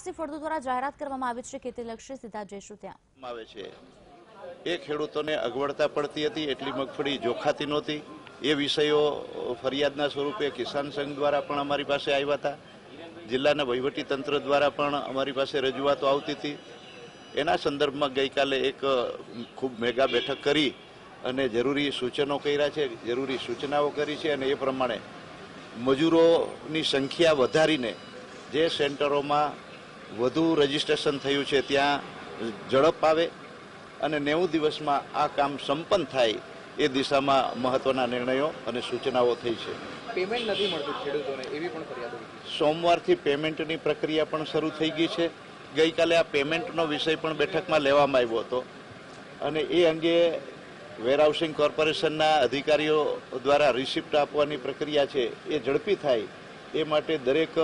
RC Faldu દ્વારા જાહેરાત કરવામાં આવી છે ખેતીલક્ષી સીધા જઈશું ત્યાં. આવે છે. એ ખેડૂતોને અગવડતા પડતી હતી, એટલી મગફળી જોખાતી નહોતી. એ વિષયો ફરિયાદના સ્વરૂપે કિસાન સંઘ દ્વારા પણ અમારી પાસે આવ્યા હતા. જિલ્લાના વહીવટી તંત્ર દ્વારા પણ અમારી પાસે રજૂઆતો આવતી હતી. એના સંદર્ભમાં ગઈકાલે એક ખૂબ મેગા બેઠક કરી અને જરૂરી સૂચનો કર્યા છે, જરૂરી સૂચનાઓ કરી છે અને એ પ્રમાણે મજૂરોની સંખ્યા વધારીને જે સેન્ટરોમાં વધુ રજીસ્ટ્રેશન થયું છે ત્યાં ઝડપ આવે અને નેવું દિવસમાં આ કામ સંપન્ન થાય એ દિશામાં મહત્વના નિર્ણયો અને સૂચનાઓ થઈ છે. પેમેન્ટ નથી મળતું ખેડૂતોને એવી પણ ફરિયાદો સોમવારથી પેમેન્ટની પ્રક્રિયા પણ શરૂ થઈ ગઈ છે. ગઈકાલે આ પેમેન્ટનો વિષય પણ બેઠકમાં લેવામાં આવ્યો હતો. અને એ અંગે વેરહાઉસિંગ કોર્પોરેશનના અધિકારીઓ દ્વારા રિસિપ્ટ આપવાની પ્રક્રિયા છે એ ઝડપી થાય એ માટે દરેક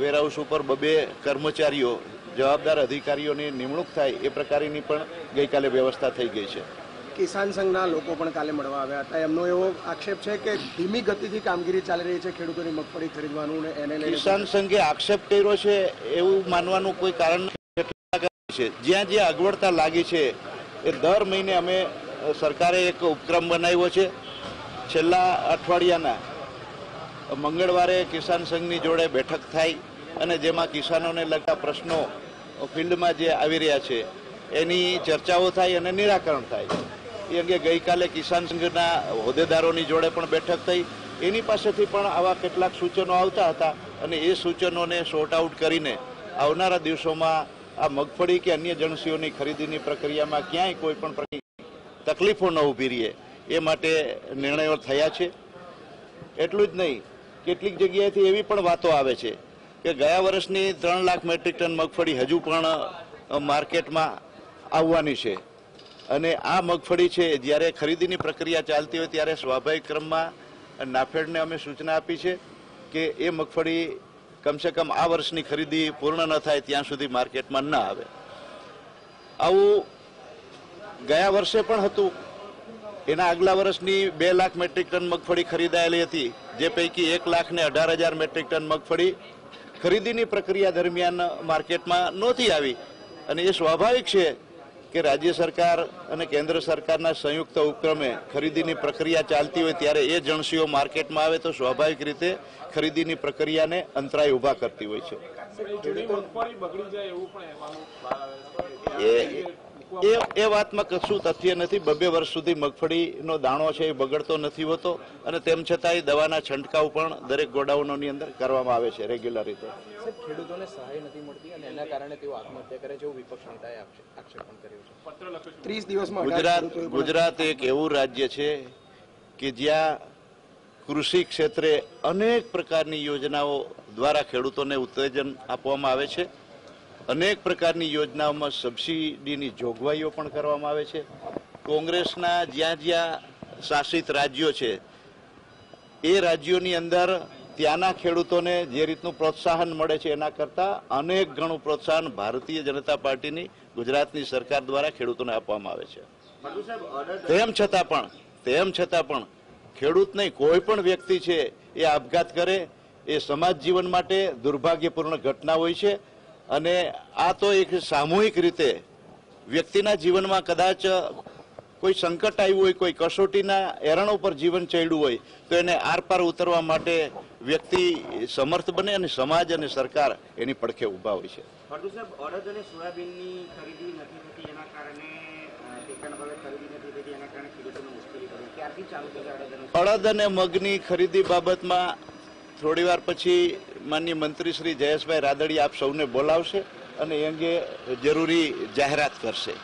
વેરહાઉસ ઉપર બબે કર્મચારીઓ જવાબદાર અધિકારીઓની નિમણૂક થાય એ પ્રકારની પણ ગઈકાલે વ્યવસ્થા થઈ ગઈ છે. કિસાન સંઘના લોકો પણ કાલે મળવા આવ્યા હતા. એમનો એવો આક્ષેપ છે કે ધીમી ગતિથી કામગીરી ચાલી રહી છે ખેડૂતોની મગફળી ખરીદવાનું એને કિસાન સંઘે આક્ષેપ કર્યો છે એવું માનવાનું કોઈ કારણ છે જ્યાં જ્યાં અગવડતા લાગી છે એ દર મહિને અમે સરકારે એક ઉપક્રમ બનાવ્યો છે. છેલ્લા અઠવાડિયાના મંગળવારે કિસાન સંઘની જોડે બેઠક થાય અને જેમાં કિસાનોને લગતા પ્રશ્નો ફિલ્ડમાં જે આવી રહ્યા છે, એની ચર્ચાઓ થાય અને નિરાકરણ થાય. એ અંગે ગઈકાલે કિસાન સંઘના હોદ્દેદારોની જોડે પણ બેઠક થઈ. એની પાસેથી પણ આવા કેટલાક સૂચનો આવતા હતા અને એ સૂચનોને સોર્ટ આઉટ કરીને આવનારા દિવસોમાં આ મગફળી કે અન્ય જણસીઓની ખરીદીની પ્રક્રિયામાં ક્યાંય કોઈ પણ તકલીફો ન ઊભી રહે, એ માટે નિર્ણયો થયા છે. એટલું જ નહીં કેટલીક જગ્યાએથી એવી પણ વાતો આવે છે કે ગયા વર્ષની ત્રણ લાખ મેટ્રિક ટન મગફળી હજુ પણ માર્કેટમાં આવવાની છે. અને આ મગફળી છે, જ્યારે ખરીદીની પ્રક્રિયા ચાલતી હોય ત્યારે સ્વાભાવિક ક્રમમાં નાફેડને અમે સૂચના આપી છે કે એ મગફળી કમસે કમ આ વર્ષની ખરીદી પૂર્ણ ન થાય ત્યાં સુધી માર્કેટમાં ન આવે. આવું ગયા વર્ષે પણ હતું. એના આગલા વર્ષની બે લાખ મેટ્રિક ટન મગફળી ખરીદાયેલી હતી. જે પૈકી એક લાખ ને અઢાર હજાર મેટ્રિક ટન મગફળી ખરીદીની પ્રક્રિયા દરમિયાન માર્કેટમાં નહોતી આવી. અને એ સ્વાભાવિક છે કે રાજ્ય સરકાર અને કેન્દ્ર સરકારના સંયુક્ત ઉપક્રમે ખરીદીની પ્રક્રિયા ચાલતી હોય ત્યારે એ જણસીઓ માર્કેટમાં આવે તો સ્વાભાવિક રીતે ખરીદીની પ્રક્રિયાને અંતરાય ઊભા કરતી હોય છે. એ એ એ વાતમાં કશું તથ્ય નથી. બબે વર્ષ સુધી મગફળીનો દાણો છે એ બગડતો નથી હોતો અને તેમ છતાંય દવાના છંટકાવ પણ દરેક ગોડાઉનોની અંદર કરવામાં આવે છે રેગ્યુલર રીતે. ખેડૂતોને સહાય નથી મળતી અને એના કારણે તેઓ આત્મહત્યા કરે છે એવું વિપક્ષ નેતાએ આક્ષેપણ આક્ષેપ પણ કર્યો છે. ત્રીસ દિવસમાં ગુજરાત ગુજરાત એક એવું રાજ્ય છે કે જ્યાં કૃષિ ક્ષેત્રે અનેક પ્રકારની યોજનાઓ દ્વારા ખેડૂતોને ઉત્તેજન આપવામાં આવે છે. અનેક પ્રકારની યોજનાઓમાં સબસિડીની જોગવાઈઓ પણ કરવામાં આવે છે. કોંગ્રેસના જ્યાં જ્યાં શાસિત રાજ્યો છે, એ રાજ્યોની અંદર ત્યાંના ખેડૂતોને જે રીતનું પ્રોત્સાહન મળે છે એના કરતાં અનેક ગણું પ્રોત્સાહન ભારતીય જનતા પાર્ટીની, ગુજરાતની સરકાર દ્વારા ખેડૂતોને આપવામાં આવે છે. તેમ છતાં પણ, તેમ છતાં પણ ખેડૂત નહીં, કોઈ પણ વ્યક્તિ છે એ આપઘાત કરે, એ સમાજ જીવન માટે દુર્ભાગ્યપૂર્ણ ઘટના હોય છે અને આ તો એક સામૂહિક રીતે વ્યક્તિના જીવનમાં કદાચ કોઈ સંકટ આવ્યું હોય કોઈ કસોટીના એરણ ઉપર જીવન ચડ્યું હોય તો એને આરપાર ઉતરવા માટે વ્યક્તિ સમર્થ બને અને સમાજ અને સરકાર એની પડખે ઊભા હોય છે. અડદ અને અડદ મગની ખરીદી બાબતમાં થોડી વાર પછી માનનીય મંત્રી શ્રી જયેશભાઈ રાદડી આપ સૌને બોલાવશે અને એ અંગે જરૂરી જાહેરાત કરશે.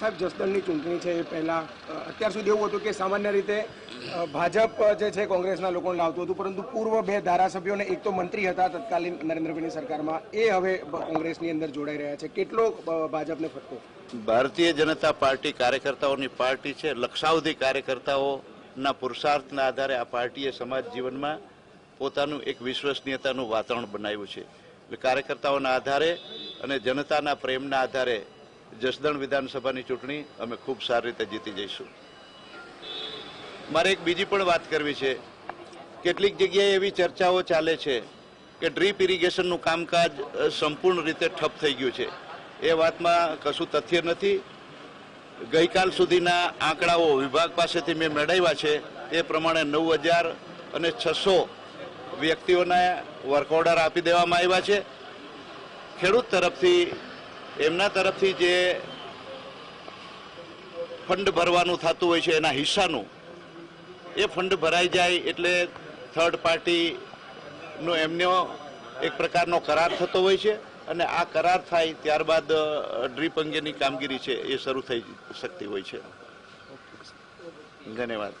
સાહેબ જસદણની ચૂંટણી છે એ પહેલા અત્યાર સુધી એવું હતું કે સામાન્ય રીતે ભાજપ જે છે કોંગ્રેસના લોકોને લાવતું હતું પરંતુ પૂર્વ બે ધારાસભ્યોને એક તો મંત્રી હતા તત્કાલીન નરેન્દ્રભાઈની સરકારમાં એ હવે કોંગ્રેસની અંદર જોડાઈ રહ્યા છે. કેટલો ભાજપને ફટકો? ભારતીય જનતા પાર્ટી કાર્યકર્તાઓની પાર્ટી છે. લક્ષાવધિ કાર્યકર્તાઓના પુરુષાર્થના આધારે આ પાર્ટીએ સમાજ જીવનમાં પોતાનું એક વિશ્વસનીયતાનું વાતાવરણ બનાવ્યું છે. એટલે કાર્યકર્તાઓના આધારે અને જનતાના પ્રેમના આધારે જસદણ વિધાનસભાની ચૂંટણી અમે ખૂબ સારી રીતે જીતી જઈશું. મારે એક બીજી પણ વાત કરવી છે. કેટલીક જગ્યાએ એવી ચર્ચાઓ ચાલે છે કે ડ્રીપ ઇરિગેશનનું કામકાજ સંપૂર્ણ રીતે ઠપ થઈ ગયું છે. એ વાતમાં કશું તથ્ય નથી. ગઈકાલ સુધીના આંકડાઓ વિભાગ પાસેથી મેં મેળવ્યા છે. એ પ્રમાણે નવ હજાર અને છસો વ્યક્તિઓને વર્ક ઓર્ડર આપી દેવામાં આવ્યા છે. ખેડૂત તરફથી, એમના તરફથી જે ફંડ ભરવાનું થતું હોય છે, એના હિસ્સાનું, એ ફંડ ભરાઈ જાય એટલે થર્ડ પાર્ટીનો એમનો એક પ્રકારનો કરાર થતો હોય છે અને આ કરાર થાય ત્યારબાદ ડ્રીપ અંગેની કામગીરી છે એ શરૂ થઈ શકતી હોય છે. ધન્યવાદ.